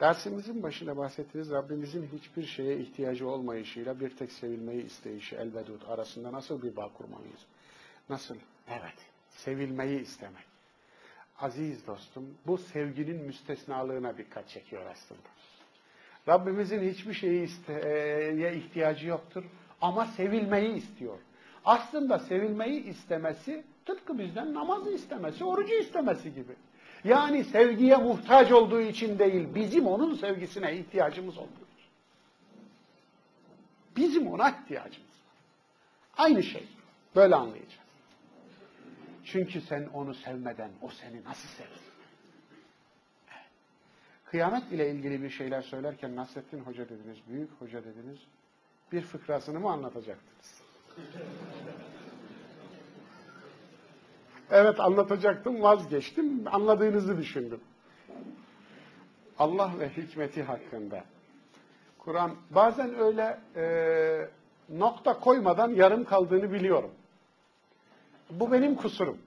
Dersimizin başında bahsettiğiniz Rabbimizin hiçbir şeye ihtiyacı olmayışıyla bir tek sevilmeyi isteyişi elvedud arasında nasıl bir bağ kurmalıyız? Nasıl? Evet, sevilmeyi istemek. Aziz dostum, bu sevginin müstesnalığına dikkat çekiyor aslında. Rabbimizin hiçbir şeye isteye ihtiyacı yoktur ama sevilmeyi istiyor. Aslında sevilmeyi istemesi tıpkı bizden namazı istemesi, orucu istemesi gibi. Yani sevgiye muhtaç olduğu için değil, bizim onun sevgisine ihtiyacımız olduğu Bizim ona ihtiyacımız var. Aynı şey. Böyle anlayacağız. Çünkü sen onu sevmeden o seni nasıl sever? Kıyamet ile ilgili bir şeyler söylerken Nasrettin Hoca dediniz, büyük hoca dediniz. Bir fıkrasını mı anlatacaktınız? Evet anlatacaktım, vazgeçtim. Anladığınızı düşündüm. Allah ve hikmeti hakkında. Kur'an bazen öyle e, nokta koymadan yarım kaldığını biliyorum. Bu benim kusurum.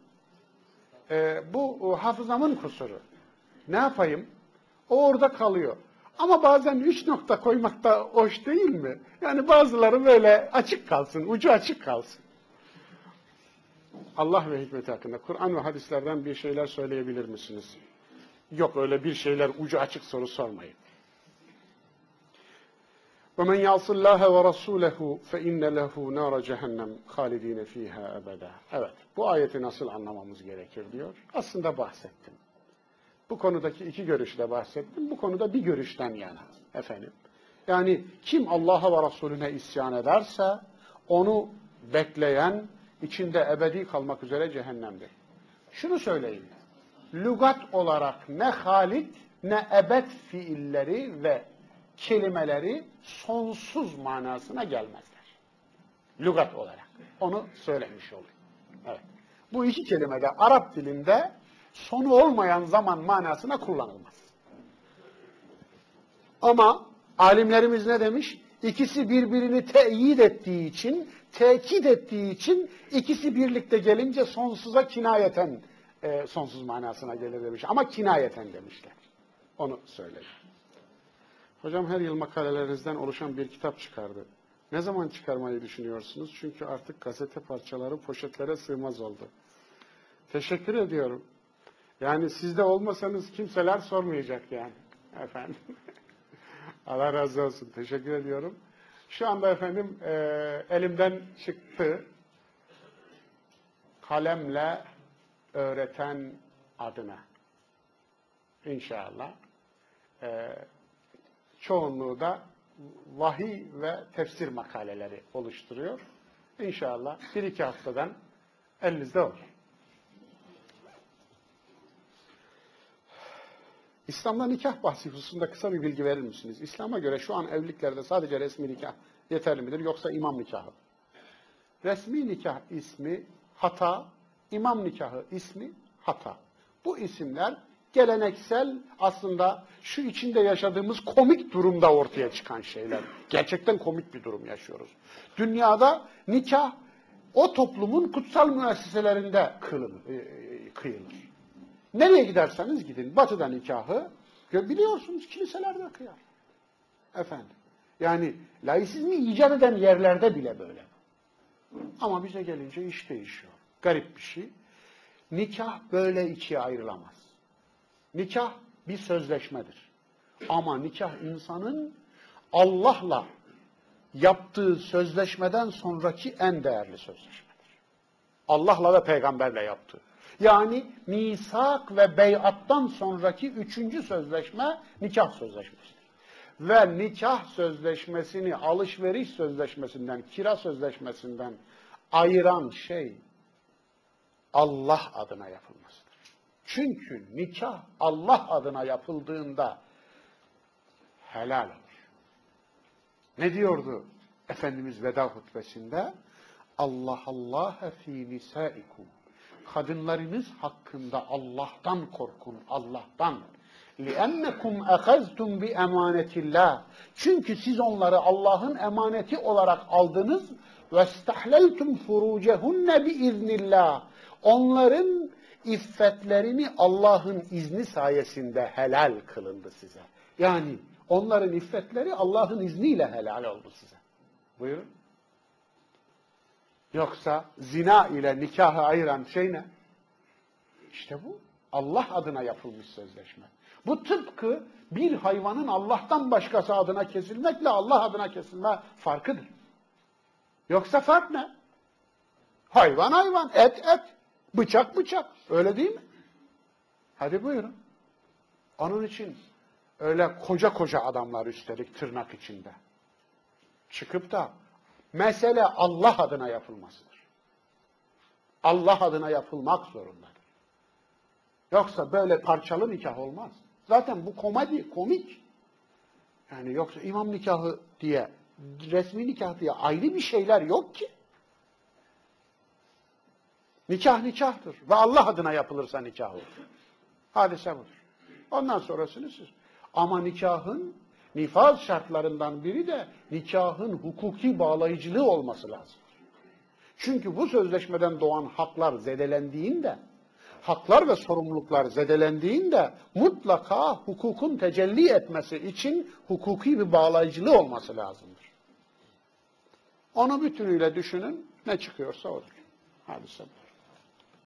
E, bu hafızamın kusuru. Ne yapayım? O orada kalıyor. Ama bazen üç nokta koymak da hoş değil mi? Yani bazıları böyle açık kalsın, ucu açık kalsın. Allah ve hikmeti hakkında Kur'an ve hadislerden bir şeyler söyleyebilir misiniz? Yok öyle bir şeyler ucu açık soru sormayın. وَمَنْ يَعْصِ اللّٰهَ وَرَسُولَهُ فَاِنَّ لَهُ نَارَ cehennem خَالِد۪ينَ ف۪يهَا ebeda. Evet, bu ayeti nasıl anlamamız gerekir diyor. Aslında bahsettim. Bu konudaki iki görüşte bahsettim. Bu konuda bir görüşten yana efendim. Yani kim Allah'a ve Resulüne isyan ederse onu bekleyen içinde ebedi kalmak üzere cehennemdir. Şunu söyleyeyim. Lugat olarak ne halit ne ebed fiilleri ve kelimeleri sonsuz manasına gelmezler. Lugat olarak. Onu söylemiş olayım. Evet. Bu iki kelime de Arap dilinde sonu olmayan zaman manasına kullanılmaz. Ama alimlerimiz ne demiş? İkisi birbirini teyit ettiği için, tekit ettiği için ikisi birlikte gelince sonsuza kinayeten e, sonsuz manasına gelir demiş. Ama kinayeten demişler. Onu söyledim. Hocam her yıl makalelerinizden oluşan bir kitap çıkardı. Ne zaman çıkarmayı düşünüyorsunuz? Çünkü artık gazete parçaları poşetlere sığmaz oldu. Teşekkür ediyorum. Yani siz de olmasanız kimseler sormayacak yani. Efendim. Allah razı olsun. Teşekkür ediyorum. Şu anda efendim e, elimden çıktı. Kalemle öğreten adına. İnşallah. E, çoğunluğu da vahiy ve tefsir makaleleri oluşturuyor. İnşallah bir iki haftadan elinizde olur. İslam'da nikah bahsi hususunda kısa bir bilgi verir misiniz? İslam'a göre şu an evliliklerde sadece resmi nikah yeterli midir yoksa imam nikahı? Resmi nikah ismi hata, imam nikahı ismi hata. Bu isimler geleneksel aslında şu içinde yaşadığımız komik durumda ortaya çıkan şeyler. Gerçekten komik bir durum yaşıyoruz. Dünyada nikah o toplumun kutsal müesseselerinde e, e, kıyılır. Nereye giderseniz gidin. Batı'da nikahı biliyorsunuz kiliselerde kıyar. Efendim. Yani laisizmi icat eden yerlerde bile böyle. Ama bize gelince iş değişiyor. Garip bir şey. Nikah böyle ikiye ayrılamaz. Nikah bir sözleşmedir. Ama nikah insanın Allah'la yaptığı sözleşmeden sonraki en değerli sözleşmedir. Allah'la ve peygamberle yaptığı. Yani misak ve beyattan sonraki üçüncü sözleşme nikah sözleşmesidir. Ve nikah sözleşmesini alışveriş sözleşmesinden, kira sözleşmesinden ayıran şey Allah adına yapılmasıdır. Çünkü nikah Allah adına yapıldığında helal olur. Ne diyordu Efendimiz veda hutbesinde? Allah Allah fi nisaikum kadınlarınız hakkında Allah'tan korkun, Allah'tan. لِأَنَّكُمْ اَخَزْتُمْ بِاَمَانَةِ اللّٰهِ Çünkü siz onları Allah'ın emaneti olarak aldınız. وَاسْتَحْلَلْتُمْ فُرُوجَهُنَّ بِاِذْنِ اللّٰهِ Onların İffetlerini Allah'ın izni sayesinde helal kılındı size. Yani onların iffetleri Allah'ın izniyle helal oldu size. Buyurun. Yoksa zina ile nikahı ayıran şey ne? İşte bu. Allah adına yapılmış sözleşme. Bu tıpkı bir hayvanın Allah'tan başkası adına kesilmekle Allah adına kesilme farkıdır. Yoksa fark ne? Hayvan hayvan, et et, bıçak bıçak. Öyle değil mi? Hadi buyurun. Onun için öyle koca koca adamlar üstelik tırnak içinde. Çıkıp da mesele Allah adına yapılmasıdır. Allah adına yapılmak zorundadır. Yoksa böyle parçalı nikah olmaz. Zaten bu komedi, komik. Yani yoksa imam nikahı diye, resmi nikah diye ayrı bir şeyler yok ki. Nikah nikahtır. Ve Allah adına yapılırsa nikah olur. Hadise budur. Ondan sonrasını siz. Ama nikahın nifaz şartlarından biri de nikahın hukuki bağlayıcılığı olması lazım. Çünkü bu sözleşmeden doğan haklar zedelendiğinde, haklar ve sorumluluklar zedelendiğinde mutlaka hukukun tecelli etmesi için hukuki bir bağlayıcılığı olması lazımdır. Onu bütünüyle düşünün, ne çıkıyorsa odur. Hadise bu.